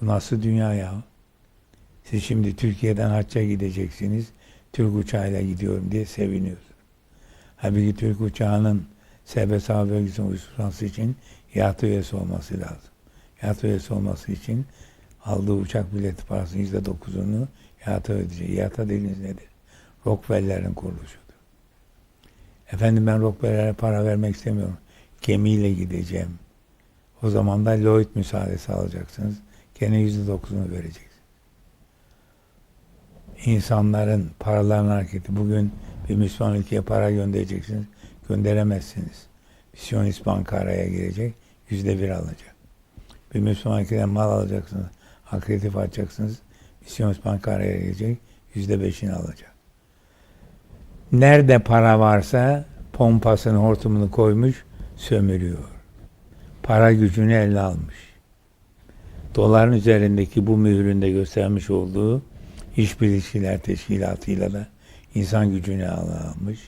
Bu nasıl dünya ya? Siz şimdi Türkiye'den hacca gideceksiniz. Türk uçağıyla gidiyorum diye seviniyorsunuz. Halbuki Türk uçağının serbest hava bölgesine uçması için yat üyesi olması lazım. Yat üyesi olması için aldığı uçak bileti parasının yüzde dokuzunu yata ödeyecek. Yata dediğiniz nedir? Rockefeller'in kuruluşudur. Efendim ben Rockefeller'e para vermek istemiyorum. Gemiyle gideceğim. O zaman da Lloyd müsaadesi alacaksınız. Gene yüzde dokuzunu vereceksiniz. İnsanların paraların hareketi. Bugün bir Müslüman ülkeye para göndereceksiniz. Gönderemezsiniz. Misiyonist banka araya girecek. Yüzde bir alacak. Bir Müslüman ülkeden mal alacaksınız. Akreditif açacaksınız. Misiyonist banka araya girecek. Yüzde beşini alacak. Nerede para varsa pompasını, hortumunu koymuş, sömürüyor. Para gücünü eline almış. Doların üzerindeki bu mühründe göstermiş olduğu işbirlikçiler teşkilatıyla da insan gücünü almış.